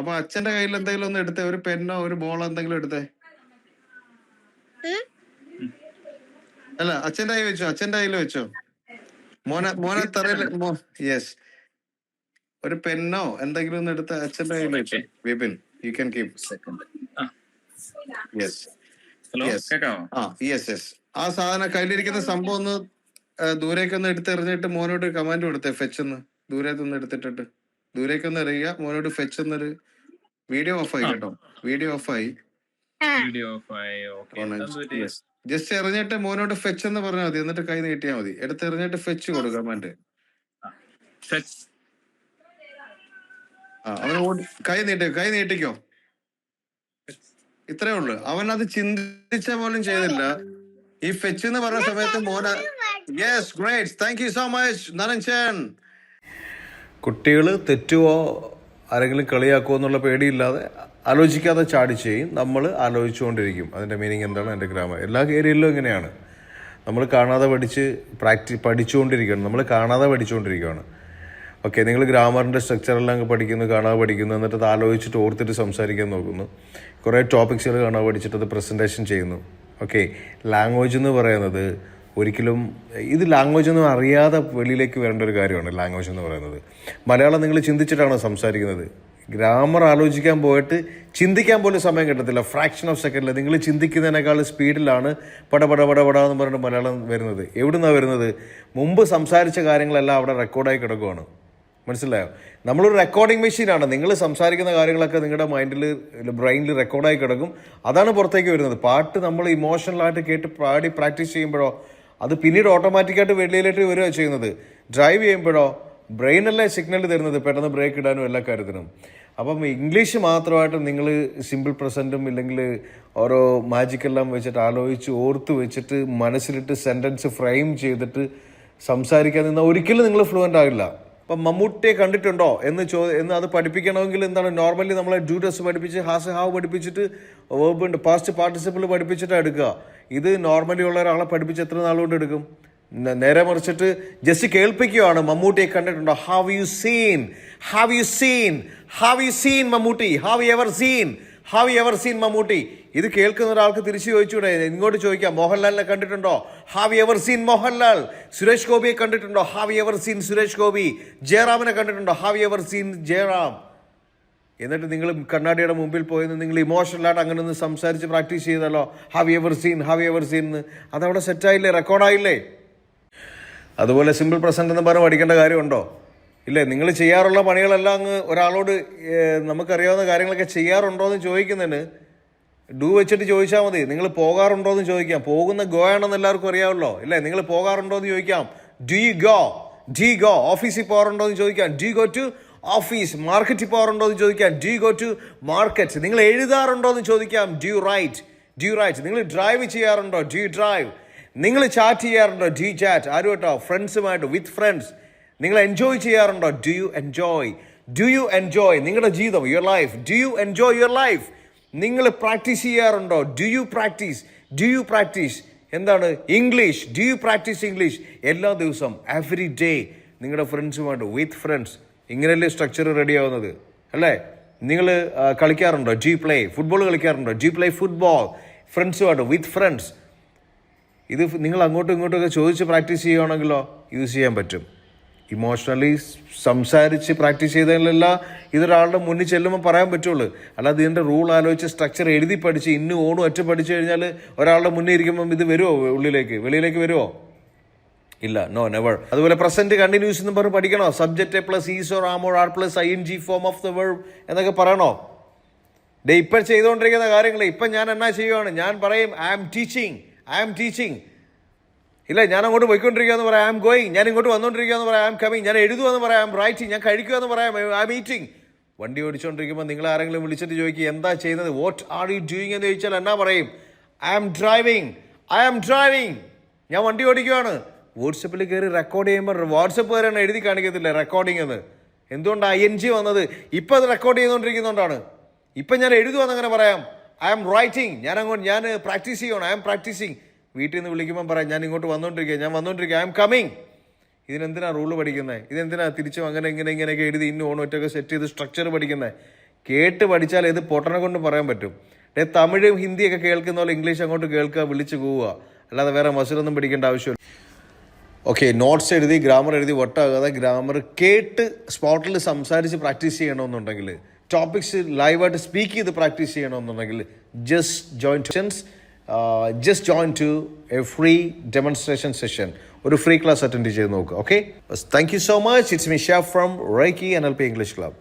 അപ്പൊ അച്ഛന്റെ കയ്യിൽ എന്തെങ്കിലും ഒന്ന് എടുത്തേ? ഒരു പെന്നോ ഒരു ബോളോ എന്തെങ്കിലും എടുത്തേ? അല്ല അച്ഛന്റെ കയ്യിൽ വെച്ചോ? അച്ഛന്റെ കയ്യിൽ വെച്ചോ? മോന മോനെ തറയിൽ യെസ് ഒരു പെന്നോ എന്തെങ്കിലും ഒന്ന് എടുത്ത് അച്ഛന്റെ കയ്യിൽ വെച്ചോ? Vipin you can keep second yes yes yes ആ സാധനം കയ്യിലിരിക്കുന്ന സംഭവം ഒന്ന് ദൂരേക്കൊന്ന് ദൂരേക്ക് ഒന്ന് എടുത്തെറിഞ്ഞിട്ട് മോനോട് കമാൻഡ് കൊടുത്തേ ഫെച്ച് ഒന്ന് ദൂരേക്ക് ഒന്ന് എടുത്തിട്ടിട്ട്. ദൂരേക്ക് ഒന്ന് എറിയുക മോനോട് ഫെച്ച് എന്നൊരു വീഡിയോ ഓഫ് ആയി കേട്ടോ. വീഡിയോ ഓഫ് ആയി. ആ. വീഡിയോ ഓഫ് ആയി. ഓക്കെ ജസ്റ്റ് എറിഞ്ഞിട്ട് മോനോട് ഫെച്ച് എന്ന് പറഞ്ഞാൽ മതി. എന്നിട്ട് കൈ നീട്ടിയാൽ മതി. എടുത്ത് എറിഞ്ഞിട്ട് ഫെച്ച് കൊടുക്കാം മറ്റേ ആ. അവന് ഓടി കൈ നീട്ടി കൈ നീട്ടിക്കോ. ഇത്രേ ഉള്ളു. അവൻ അത് ചിന്തിച്ച പോലും ചെയ്തില്ല. ഈ ഫെച്ച് എന്ന് പറഞ്ഞ സമയത്ത് മോന yes great thank you so much നരൻചൻ കുട്ടികൾ തെറ്റുവോ ആരെങ്കിലും കളിയാക്കുമോ എന്നുള്ള പേടിയില്ലാതെ ആലോചിക്കാതെ ചാടി ചെയ്യും. നമ്മൾ ആലോചിച്ചുകൊണ്ടിരിക്കും. അതിന്റെ മീനിങ് എന്താണ്? എന്റെ ഗ്രാമർ എല്ലാ ഏരിയയിലും ഇങ്ങനെയാണ്. നമ്മൾ കാണാതെ പഠിച്ച് പ്രാക്ടി പഠിച്ചുകൊണ്ടിരിക്കുകയാണ്. നമ്മൾ കാണാതെ പഠിച്ചുകൊണ്ടിരിക്കുകയാണ്. ഓക്കെ നിങ്ങൾ ഗ്രാമറിന്റെ സ്ട്രക്ചറെല്ലാം അങ്ങ് പഠിക്കുന്നു കാണാതെ പഠിക്കുന്നു എന്നിട്ട് അത് ആലോചിച്ചിട്ട് ഓർത്തിട്ട് സംസാരിക്കാൻ നോക്കുന്നു. കുറേ ടോപ്പിക്സുകൾ കാണാതെ പഠിച്ചിട്ട് അത് പ്രസന്റേഷൻ ചെയ്യുന്നു. ഓക്കെ ലാംഗ്വേജ് എന്ന് പറയുന്നത് ഒരിക്കലും ഇത് ലാംഗ്വേജ് ഒന്നും അറിയാതെ വെളിയിലേക്ക് വരേണ്ട ഒരു കാര്യമാണ് ലാംഗ്വേജ് എന്ന് പറയുന്നത്. മലയാളം നിങ്ങൾ ചിന്തിച്ചിട്ടാണ് സംസാരിക്കുന്നത്? ഗ്രാമർ ആലോചിക്കാൻ പോയിട്ട് ചിന്തിക്കാൻ പോലും സമയം കിട്ടത്തില്ല. ഫ്രാക്ഷൻ ഓഫ് സെക്കൻഡിൽ നിങ്ങൾ ചിന്തിക്കുന്നതിനേക്കാൾ സ്പീഡിലാണ് പട പട പട പട എന്ന് പറഞ്ഞിട്ട് മലയാളം വരുന്നത്. എവിടുന്നാണ് വരുന്നത്? മുമ്പ് സംസാരിച്ച കാര്യങ്ങളെല്ലാം അവിടെ റെക്കോർഡായി കിടക്കുവാണ്. മനസ്സിലായോ? നമ്മളൊരു റെക്കോർഡിംഗ് മെഷീനാണ് നിങ്ങൾ സംസാരിക്കുന്ന കാര്യങ്ങളൊക്കെ നിങ്ങളുടെ മൈൻഡിൽ ബ്രെയിനിൽ റെക്കോർഡായി കിടക്കും. അതാണ് പുറത്തേക്ക് വരുന്നത്. പാട്ട് നമ്മൾ ഇമോഷണലായിട്ട് കേട്ട് പാടി പ്രാക്ടീസ് ചെയ്യുമ്പോഴോ അത് പിന്നീട് ഓട്ടോമാറ്റിക്കായിട്ട് വെളിയിലേക്ക് വരിക ചെയ്യുന്നത്. ഡ്രൈവ് ചെയ്യുമ്പോഴോ ബ്രെയിനല്ലേ സിഗ്നൽ തരുന്നത്? പെട്ടെന്ന് ബ്രേക്ക് ഇടാനും എല്ലാ കാര്യത്തിനും. അപ്പം ഇംഗ്ലീഷ് മാത്രമായിട്ട് നിങ്ങൾ സിമ്പിൾ പ്രസന്റും ഇല്ലെങ്കിൽ ഓരോ മാജിക്കെല്ലാം വെച്ചിട്ട് ആലോചിച്ച് ഓർത്ത് വെച്ചിട്ട് മനസ്സിലിട്ട് സെന്റൻസ് ഫ്രെയിം ചെയ്തിട്ട് സംസാരിക്കാൻ നിന്നാൽ ഒരിക്കലും നിങ്ങൾ ഫ്ലുവന്റ് ആകില്ല അപ്പം മമ്മൂട്ടിയെ കണ്ടിട്ടുണ്ടോ എന്ന് ചോ എന്ന് അത് പഠിപ്പിക്കണമെങ്കിൽ എന്താണ് നോർമലി നമ്മളെ ഡ്യൂട്ടസ് പഠിപ്പിച്ച് ഹാസ് ഹാവ് പഠിപ്പിച്ചിട്ട് വേർബ് പാസ്റ്റ് പാർട്ടിസിപ്പിൾ പഠിപ്പിച്ചിട്ടാണ് എടുക്കുക. ഇത് നോർമലി ഉള്ള ഒരാളെ പഠിപ്പിച്ച് എത്ര നാളുകൊണ്ട് എടുക്കും? നേരെ മറിച്ചിട്ട് ജസ്റ്റ് കേൾപ്പിക്കുകയാണ് മമ്മൂട്ടിയെ കണ്ടിട്ടുണ്ടോ? Have you seen have you seen have you seen Mammootty? Have you ever seen have you ever seen Mammootty? ഇത് കേൾക്കുന്ന ഒരാൾക്ക് തിരിച്ചു ചോദിച്ചൂടെ ഇങ്ങോട്ട് ചോദിക്കാം. മോഹൻലാലിനെ കണ്ടിട്ടുണ്ടോ? Have ever seen Mohanlal? Suresh ഗോപിയെ കണ്ടിട്ടുണ്ടോ? Have ever seen Suresh Gopi? ജയറാമിനെ കണ്ടിട്ടുണ്ടോ? Have ever seen Jayaram? എന്നിട്ട് നിങ്ങൾ കണ്ണാടിയുടെ മുമ്പിൽ പോയെന്ന് നിങ്ങൾ ഇമോഷണലായിട്ട് അങ്ങനെ ഒന്ന് സംസാരിച്ച് പ്രാക്ടീസ് ചെയ്തല്ലോ. Have ever seen have ever seen എന്ന്. അതവിടെ സെറ്റായില്ലേ റെക്കോർഡായില്ലേ അതുപോലെ സിമ്പിൾ പ്രസന്റ് എന്ന് പറഞ്ഞ് പഠിക്കേണ്ട കാര്യമുണ്ടോ? ഇല്ലേ? നിങ്ങൾ ചെയ്യാറുള്ള പണികളെല്ലാം അങ്ങ് ഒരാളോട് നമുക്കറിയാവുന്ന കാര്യങ്ങളൊക്കെ ചെയ്യാറുണ്ടോ എന്ന് ചോദിക്കുന്നതിന് ഡു വെച്ചിട്ട് ചോദിച്ചാൽ മതി നിങ്ങൾ പോകാറുണ്ടോ എന്ന് ചോദിക്കാം പോകുന്ന ഗോ ആണെന്ന് എല്ലാവർക്കും അറിയാമല്ലോ ഇല്ലേ നിങ്ങൾ പോകാറുണ്ടോ എന്ന് ചോദിക്കാം ഡു ഗോ ഡി ഗോ ഓഫീസിൽ പോകാറുണ്ടോ എന്ന് ചോദിക്കാം ഡി ഗോ ടു ഓഫീസ് മാർക്കറ്റിൽ പോകാറുണ്ടോ എന്ന് ചോദിക്കാം ഡി ഗോ ടു മാർക്കറ്റ് നിങ്ങൾ എഴുതാറുണ്ടോ എന്ന് ചോദിക്കാം ഡ്യൂ റൈറ്റ് ഡ്യൂ റൈറ്റ് നിങ്ങൾ ഡ്രൈവ് ചെയ്യാറുണ്ടോ ഡ്യൂ ഡ്രൈവ് നിങ്ങൾ ചാറ്റ് ചെയ്യാറുണ്ടോ ഡ്യൂ ചാറ്റ് ആരും കേട്ടോ ഫ്രണ്ട്സുമായിട്ട് വിത്ത് ഫ്രണ്ട്സ് നിങ്ങൾ എൻജോയ് ചെയ്യാറുണ്ടോ do you enjoy do you enjoy നിങ്ങളുടെ ജീവിതം your life do you enjoy your life നിങ്ങൾ പ്രാക്ടീസ് ചെയ്യാറുണ്ടോ? Do you practise do you practise എന്താണ്? English do you practise English എല്ലാ ദിവസവും എവറി ഡേ നിങ്ങളുടെ ഫ്രണ്ട്സുമായിട്ട് വിത്ത് ഫ്രണ്ട്സ് ഇങ്ങനെയല്ലേ സ്ട്രക്ചർ റെഡി ആവുന്നത് അല്ലേ? നിങ്ങൾ കളിക്കാറുണ്ടോ? ജി പ്ലേ ഫുട്ബോൾ കളിക്കാറുണ്ടോ? ജി പ്ലേ ഫുട്ബോൾ ഫ്രണ്ട്സുമായിട്ട് വിത്ത് ഫ്രണ്ട്സ് ഇത് നിങ്ങൾ അങ്ങോട്ടും ഇങ്ങോട്ടും ഒക്കെ ചോദിച്ച് പ്രാക്ടീസ് ചെയ്യുകയാണെങ്കിലോ യൂസ് ചെയ്യാൻ പറ്റും. ഇമോഷണലി സംസാരിച്ച് പ്രാക്ടീസ് ചെയ്തതിലല്ല ഇതൊരാളുടെ മുന്നിൽ ചെല്ലുമ്പോൾ പറയാൻ പറ്റുള്ളൂ. അല്ലാതെ ഇതിന്റെ റൂൾ ആലോചിച്ച് സ്ട്രക്ചർ എഴുതി പഠിച്ച് ഇന്ന് ഓണും ഒറ്റ പഠിച്ചു കഴിഞ്ഞാൽ ഒരാളുടെ മുന്നിൽ ഇരിക്കുമ്പം ഇത് വരുമോ ഉള്ളിലേക്ക്? വെളിയിലേക്ക് വരുമോ ഇല്ല. നോ നെവർ അതുപോലെ പ്രസന്റ് കണ്ടിന്യൂസ് എന്ന് പറഞ്ഞ് പഠിക്കണോ? Subject plus is or am or are plus I N G form of the word എന്നൊക്കെ പറയണോ? ഡേ ഇപ്പം ചെയ്തുകൊണ്ടിരിക്കുന്ന കാര്യങ്ങൾ ഇപ്പം ഞാൻ എന്നാ ചെയ്യുവാണ്? ഞാൻ പറയും I am teaching I am teaching ഇല്ല ഞാൻ അങ്ങോട്ട് പോയിക്കൊണ്ടിരിക്കുക എന്ന് പറയാം ഐ ആം ഗോയിങ് ഞാൻ ഇങ്ങോട്ട് വന്നുകൊണ്ടിരിക്കുക എന്ന് പറയാം ഐ ആം കമ്മിങ് ഞാൻ എഴുതുമെന്ന് പറയാം ഐ ആം റൈറ്റിംഗ് ഞാൻ കഴിക്കുക എന്ന് പറയാം ഐ ആം ഈറ്റിംഗ് വണ്ടി ഓടിച്ചുകൊണ്ടിരിക്കുമ്പോൾ നിങ്ങൾ ആരെങ്കിലും വിളിച്ചിട്ട് ചോദിക്കുക എന്താ ചെയ്യുന്നത്? വാട്ട് ആർ യു ഡൂയിങ് എന്ന് ചോദിച്ചാൽ എന്നാ പറയും I am driving I am driving ഞാൻ വണ്ടി ഓടിക്കുകയാണ് വാട്സപ്പിൽ കയറി റെക്കോർഡ് ചെയ്യുമ്പോൾ വാട്സപ്പ് വരെയാണ് എഴുതി കാണിക്കത്തില്ല റെക്കോർഡിംഗ് എന്ന്? എന്തുകൊണ്ടാണ് ഐ എൻ ജി വന്നത്? ഇപ്പം അത് റെക്കോർഡ് ചെയ്തുകൊണ്ടിരിക്കുന്നതുകൊണ്ടാണ് ഇപ്പം ഞാൻ എഴുതുമെന്ന് അങ്ങനെ പറയാം ഐ ആം റൈറ്റിംഗ് ഞാൻ അങ്ങോട്ട് ഞാൻ പ്രാക്ടീസ് ചെയ്യണം ഐ ആം പ്രാക്ടീസിങ് വീട്ടിൽ നിന്ന് വിളിക്കുമ്പോൾ പറയാം ഞാൻ ഇങ്ങോട്ട് വന്നുകൊണ്ടിരിക്കുക ഞാൻ വന്നുകൊണ്ടിരിക്കുക ഐ എം കമ്മിങ് ഇതിനെന്തിനാ റൂൾ പഠിക്കുന്നത് ഇതെന്തിനാണ് തിരിച്ചും അങ്ങനെ ഇങ്ങനെ ഇങ്ങനെയൊക്കെ എഴുതി ഇന്ന് ഓണം ഒറ്റൊക്കെ സെറ്റ് ചെയ്ത് സ്ട്രക്ചർ പഠിക്കുന്നത് കേട്ട് പഠിച്ചാൽ ഇത് പൊട്ടനെ കൊണ്ട് പറയാൻ പറ്റും. ഡേ തമിഴും ഹിന്ദിയൊക്കെ കേൾക്കുന്ന പോലെ ഇംഗ്ലീഷ് അങ്ങോട്ട് കേൾക്കുക വിളിച്ച് പോവുക അല്ലാതെ വേറെ മസിലൊന്നും പഠിക്കേണ്ട ആവശ്യമില്ല. ഓക്കെ നോട്ട്സ് എഴുതി ഗ്രാമർ എഴുതി വട്ടാകാതെ ഗ്രാമർ കേട്ട് സ്പോട്ടിൽ സംസാരിച്ച് പ്രാക്ടീസ് ചെയ്യണമെന്നുണ്ടെങ്കിൽ ടോപ്പിക്സ് ലൈവായിട്ട് സ്പീക്ക് ചെയ്ത് പ്രാക്ടീസ് ചെയ്യണമെന്നുണ്ടെങ്കിൽ just join just join to a free demonstration session ഒരു ഫ്രീ ക്ലാസ് അറ്റൻഡ് ചെയ്ത് നോക്കുക okay thank you so much it's Misha from റൈക്കി N L P English club